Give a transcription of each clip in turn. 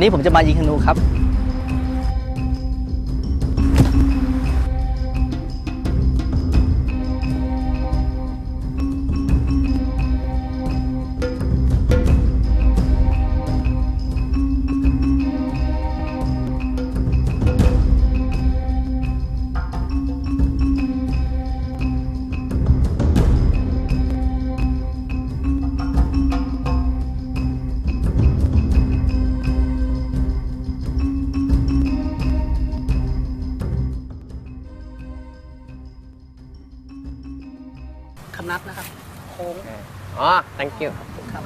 วันนี้ผมจะมายิงธนูครับ thank you ครับ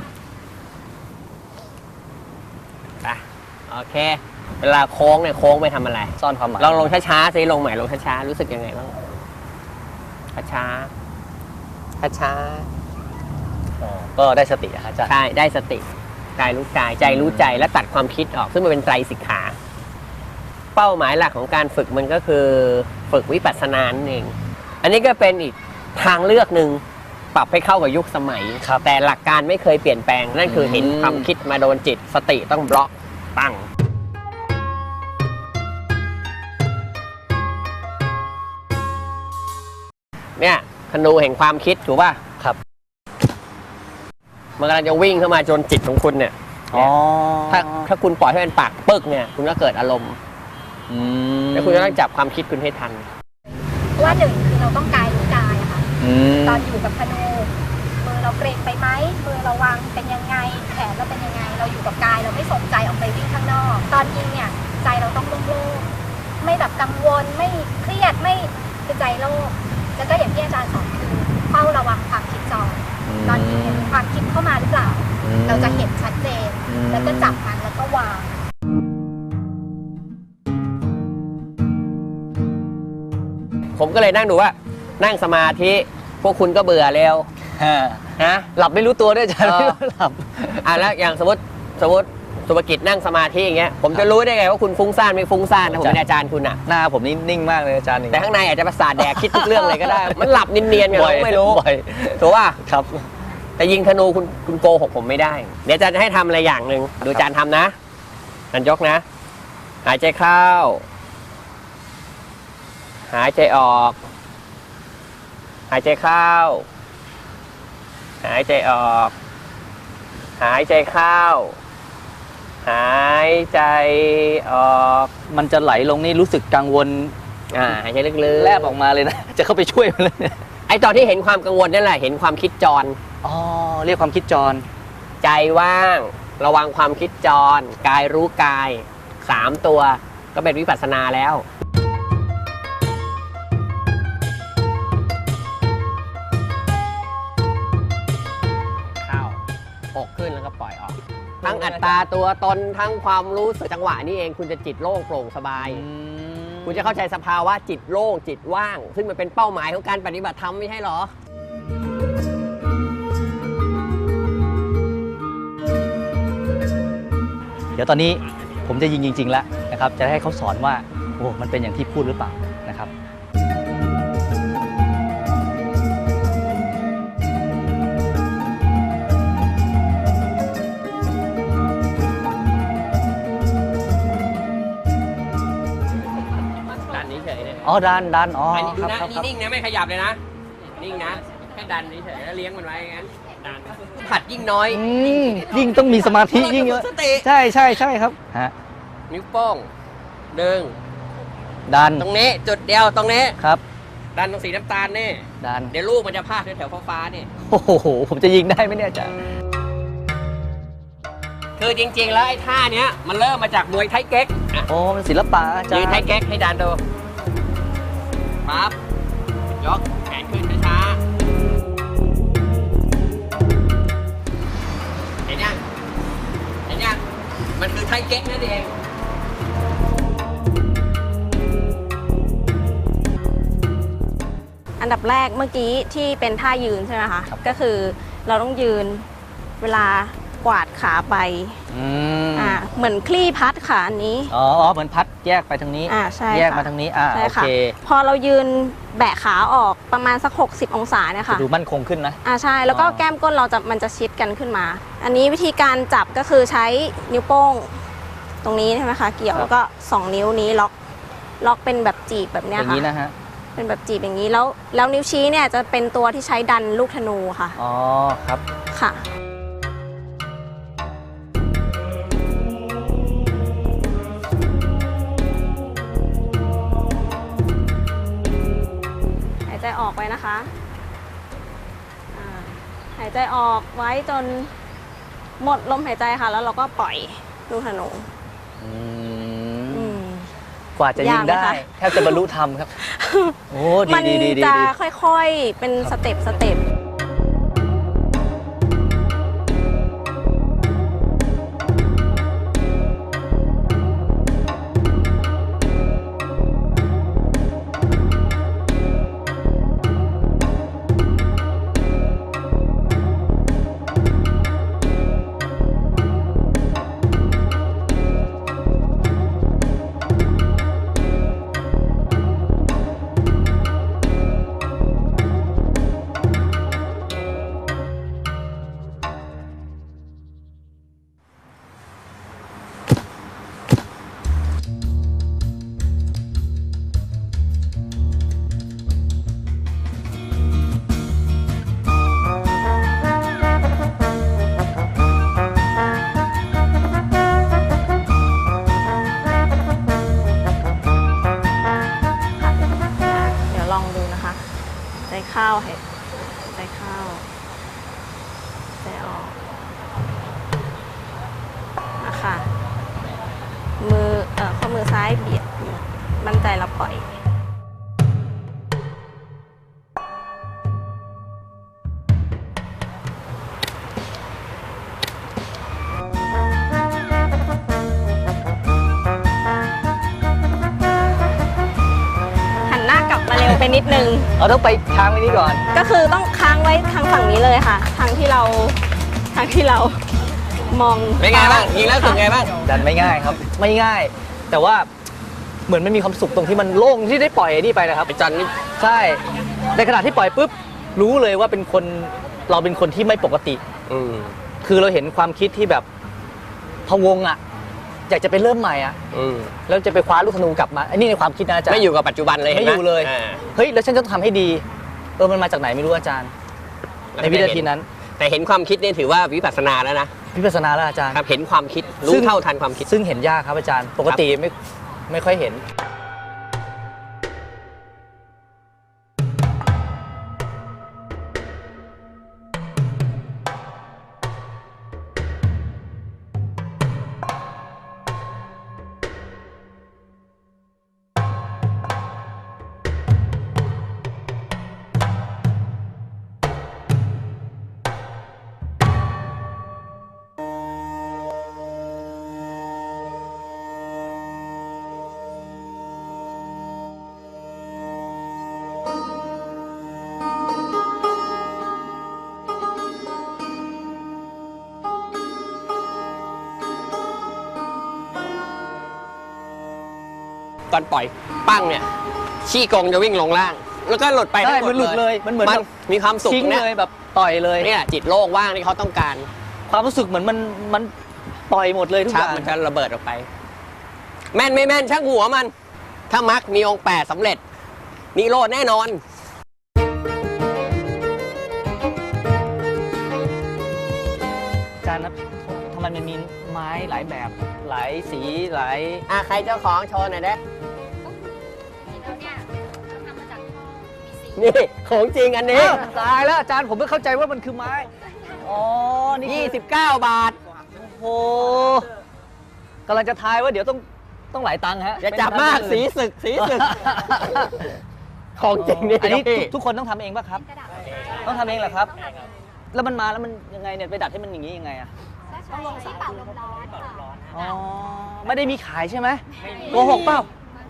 ไปโอเค เวลาโค้งเนี่ยโค้งไปทำอะไร ซ่อนความหมายลองลงช้าๆสิลงใหม่ลงช้าๆรู้สึกยังไงบ้างช้าๆช้าอ๋อก็ได้สติอะครับอาจารๆย์ใช่ได้สติกายรู้กายใจรู้ใจและตัดความคิดออกซึ่งมันเป็นไตรสิกขา เป้าหมายหลักของการฝึกมันก็คือฝึกวิปัสสนานั่นเอง อันนี้ก็เป็นอีกทางเลือกหนึ่ง ปรับให้เข้ากับยุคสมัยครับแต่หลักการไม่เคยเปลี่ยนแปลง นั่นคือเห็นอืมความคิดมาโดนจิต สติต้องบล็อกตั้งเนี่ยธนูแห่งความคิดถูกป่ะครับมันกำลังจะวิ่งเข้ามาจนจิตของคุณเนี่ยอ๋อถ้าถ้าคุณปล่อยให้มันปากปึกเนี่ย คุณก็เกิดอารมณ์อืมแล้วคุณจะต้องจับความคิดคุณให้ทันเพราะว่าหนึ่งคือเราต้องกายรู้ ตอนอยู่กับธนูมือเราเกรงไปไหมมือเราวางเป็นยังไงแขนเราเป็นยังไง เราอยู่กับกายเราไม่สนใจออกไปวิ่งข้างนอก ตอนยิงเนี่ยใจเราต้องโล่งๆไม่แบบกังวลไม่เครียดไม่คือใจโล่งแล้วก็อย่างที่อาจารย์สอนคือเฝ้าระวังความคิดจรตอนยิงเนี่ยมีความคิดเข้ามาหรือเปล่า เราจะเห็นชัดเจนอืมแล้วก็จับมันแล้วก็วางผมก็เลยนั่งดูว่านั่งสมาธิ พวกคุณก็เบื่อแล้วฮะนะหลับไม่รู้ตัวด้วยอาจารย์เออหลับอะแล้วอย่างสมมติสมมติสุภกิจนั่งสมาธิอย่างเงี้ยผมจะรู้ได้ไงว่าคุณฟุ้งซ่านไม่ฟุ้งซ่านนะผมเป็นอาจารย์คุณอะหน้าผมนี่นิ่งมากเลยอาจารย์แต่ข้างในอาจจะประสาทแดกคิดทุกเรื่องเลยก็ได้ มันหลับเนียนๆไงบ่อยเราก็ไม่รู้บ่อยถูกป่ะครับแต่ยิงธนูคุณคุณโกหกผมไม่ได้ เดี๋ยวอาจารย์จะให้ทำอะไรอย่างหนึ่งดูอาจารย์ทำนะอาจารย์ยกนะ หายใจเข้า หายใจออก หายใจเข้า หายใจออก หายใจเข้า หายใจออกมันจะไหลลงนี่รู้สึกกังวลอ่าหายใจลึกๆแลบออกมาเลยนะ จะเข้าไปช่วยมันเลยเนี่ยไอตอนที่เห็นความกังวลนั่นแหละเห็นความคิดจรอ๋อเรียกความคิดจร ใจว่าง ระวังความคิดจร กายรู้กายสามตัวก็เป็นวิปัสสนาแล้ว ทั้งอัตตาตัวตนทั้งความรู้สึกจังหวะนี้เองคุณจะจิตโล่งโปร่งสบาย คุณจะเข้าใจสภาวะจิตโล่งจิตว่าง ซึ่งมันเป็นเป้าหมายของการปฏิบัติธรรมไม่ใช่เหรอเดี๋ยวตอนนี้ผมจะยิงจริง ๆ แล้วนะครับ จะให้เขาสอนว่า โอ้ มันเป็นอย่างที่พูดหรือเปล่า อ๋อดันดันอ๋ออันนี้ดูครับนะครับครับนี่นิ่งนะไม่ขยับเลยนะ นิ่งนะแค่ดันเฉยๆแล้วเลี้ยงมันไว้อย่างนั้นดันผัดยิ่งน้อยอืมยิ่งต้องมีสมาธิยิ่งเยอะ สติใช่ใช่ใช่ครับฮะนิ้วโป้งดึงดันตรงนี้จุดเดียวตรงนี้ครับ ดันตรงสีน้ำตาลนี่ดันเดี๋ยวลูกมันจะพาดแถวๆฟ้าๆนี่ โอ้โหผมจะยิงได้ไหมเนี่ยอาจารย์คือจริงๆแล้วไอ้ท่าเนี้ยมันเริ่มมาจากมวยไทยเก๊กอะโอ้มันศิลปะอาจารยืนย์ไทยเก๊กให้ดันดู ปั๊บ ยกแขนขึ้นช้าๆ เห็นยัง เห็นยัง มันคือไทยเก๊กนั่นเองอันดับแรกเมื่อกี้ที่เป็นท่ายืนใช่ไหมคะ ก็คือเราต้องยืนเวลากวาด ขาไปอืมอ่าเหมือนคลี่พัดขาอันนี้ อ๋ออ๋อเหมือนพัดแยกไปทางนี้ อ่าใช่แยกค่ะมาทางนี้อ่าใช่โอค่ะเคพอเรายืนแบะขาออกประมาณสัก 60 องศาเนี่ยค่ะดูมั่นคงขึ้นนะ อ่าใช่แล้วก็อ๋อ แก้มก้นเราจะมันจะชิดกันขึ้นมา อันนี้วิธีการจับก็คือใช้นิ้วโป้ง ตรงนี้ใช่ไหมคะเกี่ยวครับแล้วก็สองนิ้วนี้ล็อกล็อกเป็นแบบจีบแบบอเนี้ยย่างค่ะนี้นะฮะเป็นแบบจีบอย่างนี้แล้วแล้วนิ้วชี้เนี่ยจะเป็นตัวที่ใช้ดันลูกธนูค่ะอ๋อครับ ค่ะ ออกไปนะคะอ่าหายใจออกไว้จนหมดลมหายใจค่ะ แล้วเราก็ปล่อยลูกธนูอือืมมกว่าจะยิงยากไหมได้คะ แทบจะบรรลุธรรมครับ โอ้ดีมันดีดีดีจะดี ค่อยๆ เป็นสเต็ปสเต็ป เอาต้องไปทางไว้นี้ก่อน ก็คือต้องค้างไว้ทางฝั่งนี้เลยค่ะ ทางที่เราทางที่เรามองเป็นไงบ้างยิงแล้วรู้สึกไงบ้างดันไม่ง่ายครับ ไม่ง่าย แต่ว่าเหมือนมันมีความสุขตรงที่มันโล่งที่ได้ปล่อยไอ้นี่ไปนะครับไอ้จอนนี่ใช่ในขณะที่ปล่อยปุ๊บรู้เลยว่าเป็นคนเราเป็นคนที่ไม่ปกติ อืมคือเราเห็นความคิดที่แบบพะวงอะ อยากจะไปเริ่มใหม่อะอืมแล้วจะไปคว้าลูกธนูกลับมาไอ้นี่ในความคิดนะอาจารย์ ไม่อยู่กับปัจจุบันเลยห็นไม่อยู่เลยาเฮ้ย แล้วฉันจะต้องทำให้ดี เออ มันมาจากไหนไม่รู้อาจารย์ในวินาทีนั้นแต่เห็นความคิดนี่ถือว่าวิปัสสนาแล้วนะพิปัสสนาแล้วอาจารย์ ครับเห็นความคิดซึ่รู้ง เท่าทันความคิด ซึ่งเห็นยากครับอาจารย์ ปกติไม่ไม่ค่อยเห็น ตอนปล่อยปั้งเนี่ยขี้กงจะวิ่งลงล่าง แล้วก็หลุดไปใช่ทั้งหมมันหลุดเลยมันเหมือนมันแบบมีความสุขทิ้งเนี่ยเลยแบบต่อยเลยเนี่ยจิตโล่งว่างที่เขาต้องการ ความรู้สึกเหมือนมันมันปล่อยหมดเลยทุกอชักย่างมันจะระเบิดออกไป แม่นไม่แม่นช่างหัวมัน ถ้ามักมีองค์แปดสำเร็จนิโรธแน่นอนอาจารย์นะทำไมมันมีไม้หลายแบบหลายสีหลายอะใครเจ้าของโชว์หน่อยเด้ นี่ ของจริงอันนี้อ้าวตายแล้วอาจารย์ผมไม่เข้าใจว่ามันคือไม้ อ๋อ นี่คือ29 บาท โอ้โหกำลังจะทายว่าเดี๋ยวต้องต้องหลายตังค์ฮะอย่าจับมากเป็นสีพันศึกสีศึก ของจริงนี่อันนี้ครับพี่ทุกทุกคนต้องทำเองป่ะครับกระดาษต้องทำเองเหรอครับ แล้วมันมาแล้วมันยังไงเนี่ยไปดัดให้มันอย่างนี้ยังไงอะใช้ที่เป่าลมร้อนค่ะอ๋อ ไม่ได้มีขายใช่ไหมโกหกเปล่า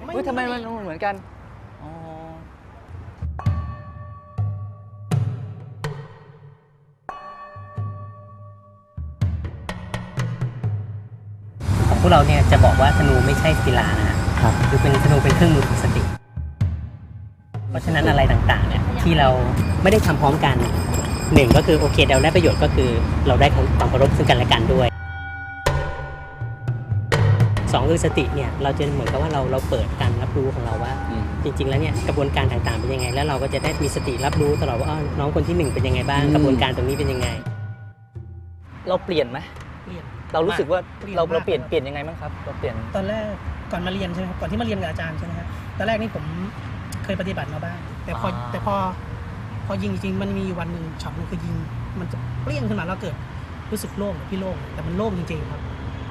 เฮ้ยทำไมมันเหมือนกัน เราเนี่ยจะบอกว่าธนูไม่ใช่กีฬานะฮะครับ คือเป็นธนูเป็นเครื่องมือฝึกสติ เพราะฉะนั้นอะไรต่างๆเนี่ยที่เราไม่ได้ทำพร้อมกันหนึ่งก็คือโอเคเราได้ประโยชน์ก็คือ เราได้ความเคารพซึ่งกันและกันด้วยสองคือสติเนี่ยเราจะเหมือนกับว่าเราเราเปิดการรับรู้ของเราว่า อืม จริงๆ แล้วเนี่ยกระบวนการต่างๆเป็นยังไง แล้วเราก็จะได้มีสติรับรู้ตลอดว่าอ้อน้องคนที่หนึ่งเป็นยังไงบ้างอืม กระบวนการตรงนี้เป็นยังไง เราเปลี่ยนไหมเปลี่ยน เรารู้สึกว่าเปลี่ยนเรามากเราเปลี่ยนครับเปลี่ยนยังไงบ้างครับเราเปลี่ยนตอนแรกก่อนมาเรียนใช่ไหมครับก่อนที่มาเรียนกับอาจารย์ใช่ไหมครับตอนแรกนี่ผมเคยปฏิบัติมาบ้าง แต่พออ่าแต่พอพอยิงจริงๆมันมีอยู่วันหนึ่งช็อตหนึงคือยิง มันจะเปรี้ยงขึ้นมาแล้วเกิดรู้สึกโล่งพี่โล่งแต่มันโล่งจริงๆครับ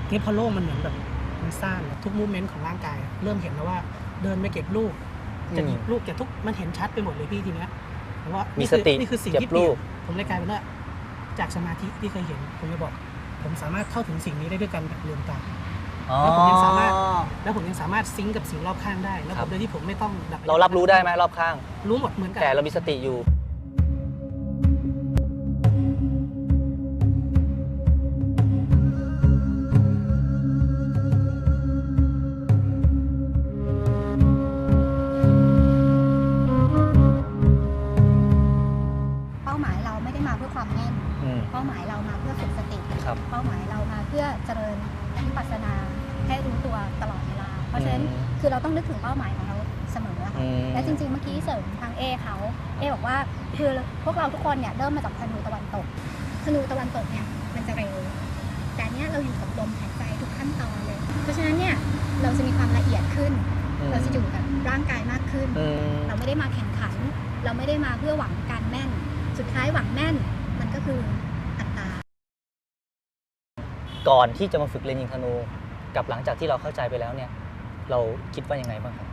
ทีนี่พอโล่งมันเหมือนแบบมันซ่านทุกมูเมนต์ของร่างกาย เริ่มเห็นแล้วว่าเดินไปเก็บลูกจะหยิบลูกจะทุกมันเห็นชัดไปหมดเลยพี่ทีเนี้ยเพราะว่ามีนี่สคือตินี่คือสิ่งเก็บที่เปลี่ลูยกนผมเลยกลายเป็นว่าจากสมาธิที่เคยเห็นผมจะบอก ผมสามารถเข้าถึงสิ่งนี้ได้ด้วยการแบบลืมตาแล้วผมยังสามารถแล้วผมยังสามารถซิงก์กับสิ่งรอบข้างได้แล้วคผรับมโดยที่ผมไม่ต้องดับเรารับรู้ได้ไหมรอบข้าง รู้หมดเหมือนกันแต่เรามีสติอยู่ ต้องนึกถึงเป้าหมายของเราเสมอค่ะอืมและจริงๆ เมื่อกี้เสริมทางเอเขาเอบอกว่าคือพวกเราทุกคนเนี่ยเริ่มมาจากธนูตะวันตกธนูตะวันตกเนี่ยมันจะเร็ว แต่เนี้ยเราอยู่กับลมหายใจทุกขั้นตอนเลย เพราะฉะนั้นเนี่ยเราจะมีความละเอียดขึ้น เราจะอยู่กับร่างกายมากขึ้นอืมเราไม่ได้มาแข่งขัน เราไม่ได้มาเพื่อหวังการแม่น สุดท้ายหวังแม่นมันก็คืออัตตาก่อนที่จะมาฝึกเรียนยิงธนู กับหลังจากที่เราเข้าใจไปแล้วเนี่ย เราคิดว่ายังไงบ้างครับ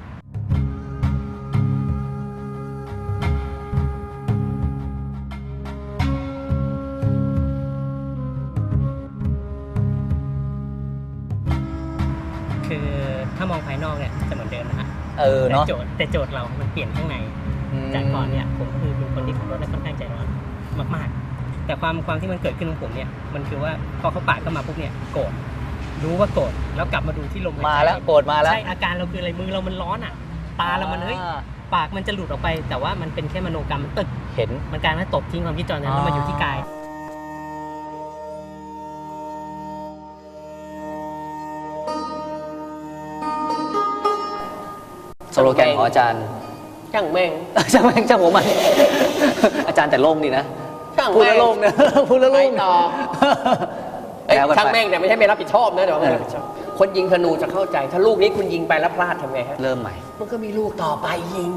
คือถ้ามองภายนอกเนี่ยจะเหมือนเดิมนะฮะเออแต่เนาะโจทย์แต่โจทย์เรา มันเปลี่ยนข้างใน จากก่อนเนี่ยผมก็คือเป็นคนที่ขับรถได้ค่อนข้างใจร้อนมาก ๆ แต่ความความที่มันเกิดขึ้นของผมเนี่ยมันคือว่าพอเขาปาดเข้ามาปุ๊บเนี่ยโกรธ รู้ว่าโกรธแล้วกลับมาดูที่ลมหยใจมาแล้วโกรธมาแล้ว ใช่อาการเราคืออะไรมือเรามันร้อนอะ ตาเรามันเฮ้ยอ่าปากมันจะหลุดออกไป แต่ว่ามันเป็นแค่มโนกรรมมันตึก เห็น มันกลายมาตบทิ้งความคิดจรนั้นอ๋อแล้วมาอยู่ที่กาย สโลแกนของอาจารย์ ช่างแม่ง ช่างแม่งช่างหัวมัน อาจารย์แต่โล่งดีนะ ช่างพูดแม่แล้วงโล่งนะ พูดแล้วโล่งไปต่อ เอ้ยแล้วกันช่างไปแม่งแต่ไม่ใช่ไม่รับผิดชอบนะเดี๋ยวเออคนยิงธนูจะเข้าใจ ถ้าลูกนี้คุณยิงไปแล้วพลาดทำไงฮะ เริ่มใหม่ มันก็มีลูกต่อไปยิง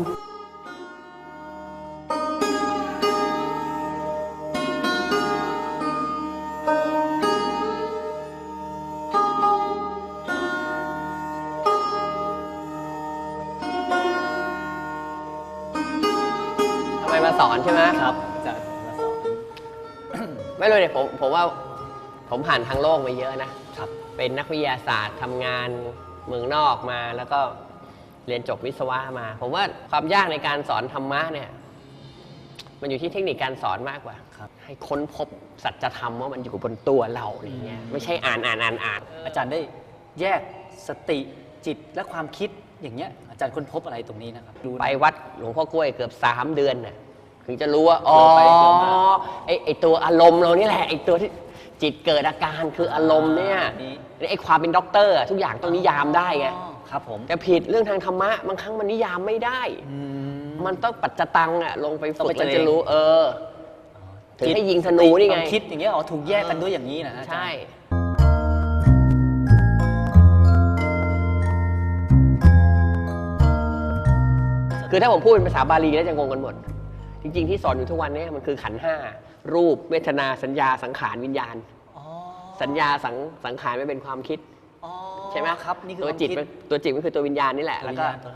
ทำไมมาสอนใช่ไหมครับอาจารย์มาสอนไม่รู้เนี่ยผมผมว่า ผมผ่านทางโลกมาเยอะนะครับ เป็นนักวิทยาศาสตร์ทำงานเมืองนอกมาแล้วก็เรียนจบวิศวะมา ผมว่าความยากในการสอนธรรมะเนี่ย มันอยู่ที่เทคนิคการสอนมากกว่าครับ ให้ค้นพบสัจธรรมว่ามันอยู่บนตัวเราอะไรเงี้ยไม่ใช่อ่านอ่านอ่านอ่าน อาจารย์ได้แยกสติจิตและความคิดอย่างเงี้ยอาจารย์ค้นพบอะไรตรงนี้นะครับดูไปวัดหลวงพ่อกล้วยเกือบสามเดือนน่ะถึงจะรู้ว่า อ๋อเจอไปเจอมา ไอไอตัวอารมณ์เรานี่แหละไอตัวที่ จิตเกิดอาการคืออารมณ์เนี่ยนี่ไอความเป็นด็อกเตอร์อะทุกอย่างต้องนิยามได้ไงอ๋อครับผมแต่ผิดเรื่องทางธรรมะบางครั้งมันนิยามไม่ได้ อืม มันต้องปัจจตังอะลงไปต้องฝึไปกเจอแล้วจะรู้เออ ถึงให้ยิงธนูจิตนี่ไง ความคิดอย่างเงี้ยอ๋อถูกแยกกันด้วยอย่างนี้นะอาจารย์ ใช่ คือถ้าผมพูดเป็นภาษาบาลีแล้วจะงงกันหมด จริง ๆ ที่สอนอยู่ทุกวันเนี้มันคือขันธ์ห้า รูปเวทนาสัญญาสังขารวิญญาณอ๋อสัญญาสังสังขารไม่เป็นความคิดอ๋อใช่ไหมครับนี่คือตัวจิตความคิมันตัวจิตมันคือตัววิญญาณนี่แหละตัวแล้ววิญก็ญาณตัว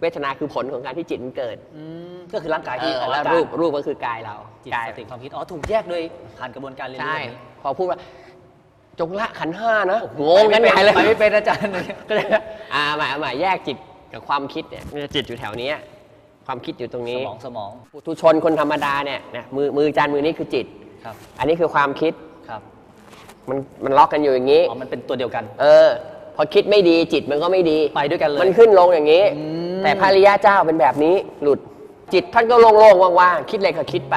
เวทนาคือผลของการที่จิตมันเกิดอืมก็คือร่างกายเอที่อออกแล้วอาการรูปรูปก็คือกายเราจิตกายสติความคิดอ๋อถูกแยกโดยผ่านกระบวนการเรียนรู้ใช่แบบนี้พอพูดว่าจงละขันธ์ห้านะโอ้โหงงกันใหญ่เลยไปไม่เป็นอาจารย์ก็เลยอ่าหมายหมายแยกจิตกับความคิดเนี่ยจิตอยู่แถวเนี้ย ความคิดอยู่ตรงสนี้ มองสมอง ปุถุชนคนธรรมดาเนี่ยนะมือมือจานมือนี้คือจิต ครับ อันนี้คือความคิดครับมันมันล็อกกันอยู่อย่างนี้ อ๋อมันเป็นตัวเดียวกัน เออ พอคิดไม่ดีจิตมันก็ไม่ดีไปด้วยกันเลย มันขึ้นลงอย่างนี้ อืม แต่พระอริยะเจ้าเป็นแบบนี้หลุดจิตท่านก็โล่งๆว่างๆคิดอะไรก็คิดไป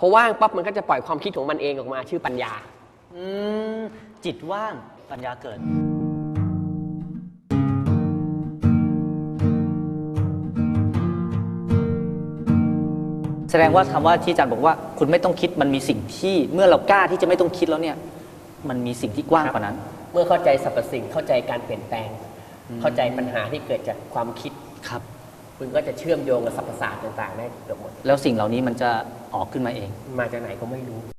พอว่างปั๊บมันก็จะปล่อยความคิดของมันเองออกมา ชื่อปัญญา อืมจิตว่างปัญญาเกิด ดงว่าคำว่าที่อาจารย์บอกว่า คุณไม่ต้องคิดมันมีสิ่งที่เมื่อเรากล้าที่จะไม่ต้องคิดแล้วเนี่ย มันมีสิ่งที่กว้างกว่านั้น เมื่อเข้าใจสรรพสิ่งเข้าใจการเปลี่ยนแปลง เข้าใจปัญหาที่เกิดจากความคิดครับ คุณก็จะเชื่อมโยงกับสรรพศาสตร์ต่างๆได้เกือบหมดแล้วสิ่งเหล่านี้มันจะออกขึ้นมาเอง มาจากไหนก็ไม่รู้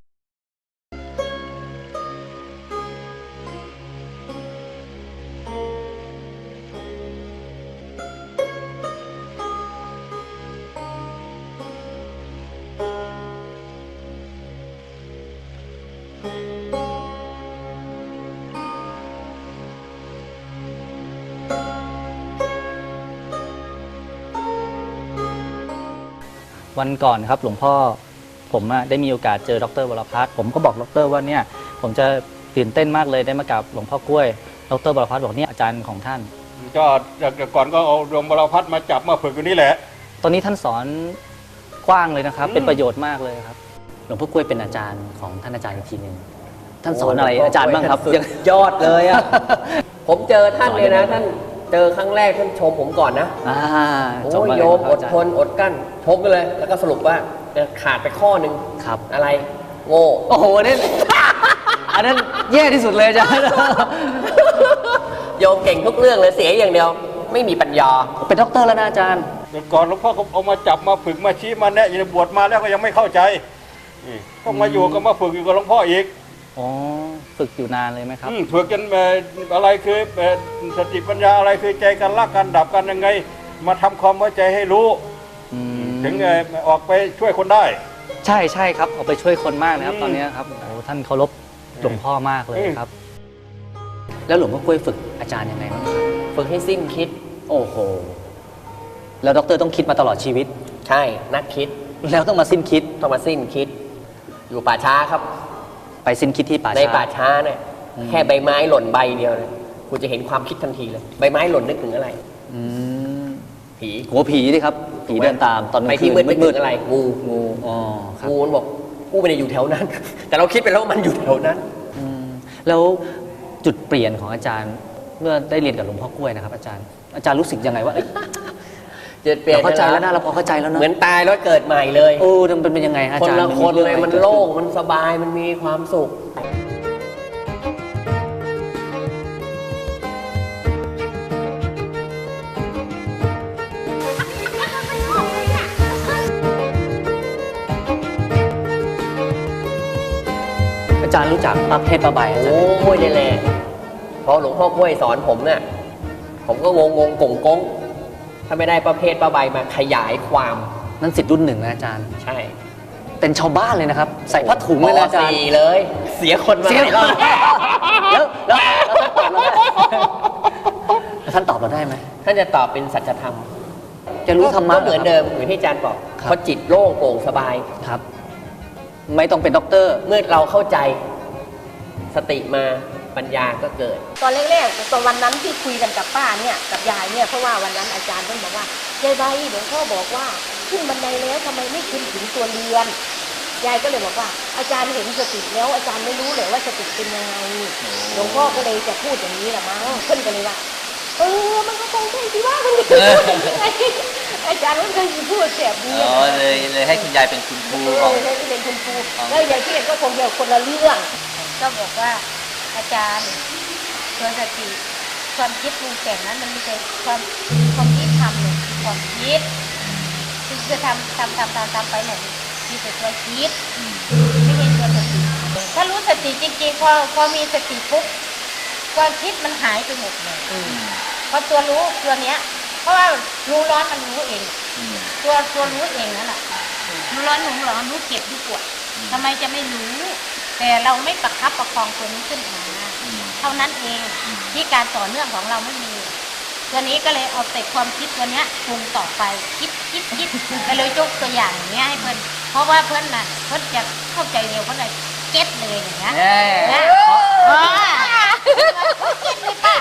วันก่อนครับหลวงพ่อผมอะได้มีโอกาสเจอดรวรพัฒน์ผมก็บอกดรว่าเนี่ยผมจะตื่นเต้นมากเลยได้มากับหลวงพ่อกล้วย ดรวรพัฒน์บอกเนี่ยอาจารย์ของท่าน ก็จากก่อนก็เอาดวงบรพัดมาจับมาฝึกอยู่นี่แหละ ตอนนี้ท่านสอนกว้างเลยนะครับอืมเป็นประโยชน์มากเลยครับ หลวงพ่อกล้วยเป็นอาจารย์ของท่านอาจารย์อีกทีหนึ่งท่านสอนอะไรโอ้หลวงพ่ออาจารย์บ้างครับสุดยังยอดเลยอะผมเจอท่านเลยนะสอนยังไงท่าน เจอครั้งแรกท่านชมผมก่อนนะอ่าโอ้จบยมาโยเลยมคอรับดอาจารย์ทนอดกั้นชมกันเลย แล้วก็สรุปว่าจะขาดไปข้อหนึ่งครับ อะไร โง่โอ้โหนี่อันนั้นแย่ที่สุดเลยอาจารย์โยมเก่งทุกเรื่องเลยเสียอย่างเดียว ไม่มีปัญญา เป็นด็อกเตอร์แล้วนะอาจารย์แต่ก่อนหลวงพ่อก็เอามาจับมาฝึกมาชี้มาแนะอยังบวชมาแล้วก็ยังไม่เข้าใจนี่ต้องมาอยู่ก็มาฝึกอยู่กับหลวงพ่ออีก อ๋อฝึกอยู่นานเลยไหมครับ อืมฝึกจนเอ่ออะไรคือเอ่อสติปัญญาอะไรคือใจกันรักกันดับกันยังไง มาทำความเข้าใจให้รู้ อืมถึงเอ่อออกไปช่วยคนได้ ใช่ใช่ครับเอาไปช่วยคนมากนะครับ อืมตอนนี้ครับโอ้ท่านเคารพหลวงพ่อมากเลยอืม ครับ แล้วหลวงพ่อกล้วยฝึกอาจารย์ยังไงบ้างครับฝึกให้สิ้นคิด โอ้โห แล้วด็อกเตอร์ต้องคิดมาตลอดชีวิต ใช่นักคิดแล้วต้องมาสิ้นคิด ต้องมาสิ้นคิด อยู่ป่าช้าครับ ไปสิ้นคิดที่ป่าในช้า ป่าช้าเนี่ยอืม แค่ใบไม้หล่นใบเดียวเนี่ยคุณจะเห็นความคิดทันทีเลย ใบไม้หล่นนึกถึงอะไร อืมผีหัวผีดิครับ ผีเดินตามตอนกไปลางคืที่นมืดนึกมืถึดงอะไรงูๆงูอ๋อครับงูมันบอกกูไม่ได้อยู่แถวนั้น แต่เราคิดไปแล้วว่ามันอยู่แถวนั้น อืมแล้วจุดเปลี่ยนของอาจารย์ เมื่อได้เรียนกับหลวงพ่อกล้วยนะครับ อาจารย์ อาจารย์รู้สึกยังไงว่าเอ้ย จะเปลี่ยนเราเข้าใจแล้วนะเราพอเข้าใจแล้วนะเหมือนตายแล้วเกิดใหม่เลยโอ้มันเป็นยังไงฮะคอานจารย์ละคนรื่อเลยอะไรมันกิดขึ้โล่งมันสบายมันมีความสุข อาจารย์รู้จักปั๊บเทพประใบอาจารย์ โอ้ยนี่แหละพอหลวงพ่อกล้วยสอนผมเนี่ยผมก็งงงๆกงกง ถ้าไม่ได้ประเภทประใบมาขยายความนั่นสิทธิ์รุ่นหนึ่งนะอาจารย์ ใช่ เป็นชาวบ้านเลยนะครับ ใส่ผ้าถุงเลยนะอาจารย์ปสี่เลย เสียคนมาเสียหลายรอบแล้วแล้วแล้วท่านตอบเราได้แล้วท่านตอบเราได้ไหม ท่านจะตอบเป็นสัจธรรมจะรู้ธรรมะก็เหมือนเดิมเหมือนที่อาจารย์บอกครับเพราะจิตโล่งโปร่งสบาย ครับ ไม่ต้องเป็นด็อกเตอร์ เมื่อเราเข้าใจสติมา ปัญญาก็เกิด ตอนแรกๆตอนวันนั้นที่คุยกันกับป้าเนี่ยกับยายเนี่ยเพราะว่าวันนั้นอาจารย์ท่านบอกว่ายายใบหลวงพ่อบอกว่าขึ้นบันไดแล้วทำไมไม่ขึ้นถึงตัวเรือนยายก็เลยบอกว่า อาจารย์เห็นสติแล้วอาจารย์ไม่รู้เลยว่าสติเป็นยังไงหลวงพ่อก็เลยจะพูดอย่างนี้แหละมั้งเพิ่นก็เลยว่าเออมันก็คงใช่ที่ว่ามันจะพูดยังไงอาจารย์มันเคยพูดเสียบนี้อ๋อเลยเลยให้คุณยายเป็นคุณครูเอของอได้เป็นคุณครูของแล้วยายที่เห็นก็คงจะคนละเรื่องก็บอกว่า อาจารย์ตัวสติความคิดปรุงแต่งนั้นมันไม่ใช่ความความคิดทำเลยความคิดคือคือทำทำทำทำทำไปเนี่ยมีแต่ตัวคิดไม่ใช่ตัวสติถ้ารู้สติจริงๆพอพอมีสติปุ๊บความคิดมันหายไปหมดเลยเพราะตัวรู้ตัวเนี้ย เพราะว่ารู้ร้อนมันรู้เอง ตัวตัวรู้เองนั่นแหละรู้ร้อนหนูร้อนรู้เก็บรู้ปวดทำไมจะไม่รู้ แต่เราไม่ประคับประคองตัวนี้ขึ้นมาเท่านั้นเองที่การต่อเนื่องของเราไม่มีตัวนี้ก็เลยเอาแต่ความคิดตัวเนี้ยปรุงต่อไปคิดคิดคิดก็เลยยกตัวอย่างอย่างเงี้ยให้เพื่อนเพราะว่าเพื่อนน่ะเพื่อนจะเข้าใจเร็วเพื่อนเลยเก็ตเลยอย่างเงี้ยแน่นะเออเก็ตเลยป้า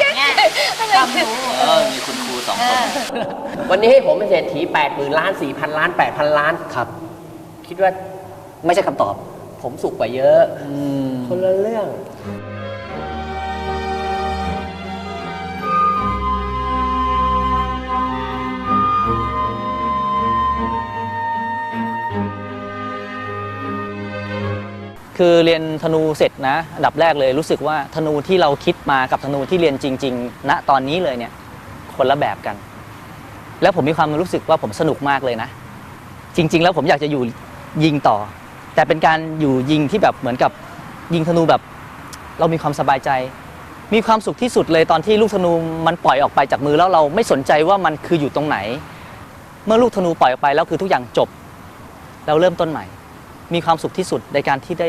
อย่างเงี้ยความรู้เออมีคุณครูสองเอคนอวันนี้ให้ผมเป็นเศรษฐีแปดหมื่นล้านสี่พันล้านแปดพันล้านครับ คิดว่าไม่ใช่คำตอบ ผมสุกกว่าเยอะคนละเรื่องคือเรียนธนูเสร็จนะอันดับแรกเลยรู้สึกว่าธนูที่เราคิดมากับธนูที่เรียนจริง ๆ ณตอนนี้เลยเนี่ย คนละแบบกัน แล้วผมมีความรู้สึกว่าผมสนุกมากเลยนะ จริง ๆ แล้วผมอยากจะอยู่ยิงต่อ แต่เป็นการอยู่ยิงที่แบบเหมือนกับยิงธนูแบบ เรามีความสบายใจ มีความสุขที่สุดเลยตอนที่ลูกธนูมันปล่อยออกไปจากมือแล้วเราไม่สนใจว่ามันคืออยู่ตรงไหน เมื่อลูกธนูปล่อยออกไปแล้วคือทุกอย่างจบ เราเริ่มต้นใหม่ มีความสุขที่สุดในการที่ได้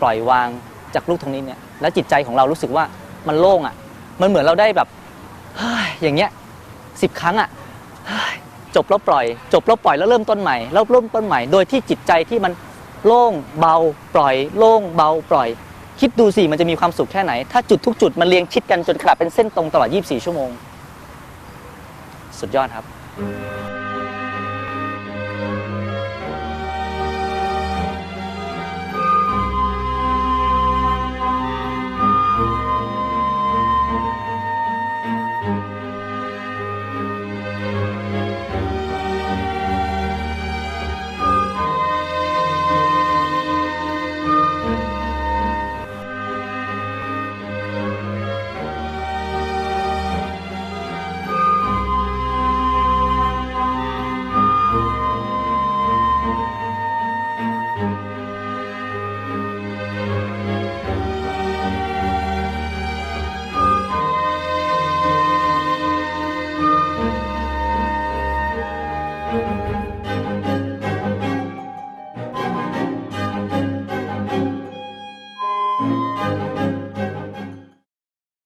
ปล่อยวางจากลูกตรงนี้เนี่ยแล้วจิตใจของเรารู้สึกว่ามันโล่งอะ่ะ มันเหมือนเราได้แบบอย่างเงี้ยสิบครั้งอะ่ะจบแล้วปล่อย จบแล้วปล่อยแล้วเริ่มต้นใหม่แล้วเริ่มต้นใหม่ โดยที่จิตใจที่มัน โล่งเบาปล่อย โล่งเบาปล่อย คิดดูสิมันจะมีความสุขแค่ไหน ถ้าจุดทุกจุดมันเรียงชิดกันจนขนาดเป็นเส้นตรงตลอด 24 ชั่วโมง สุดยอดครับ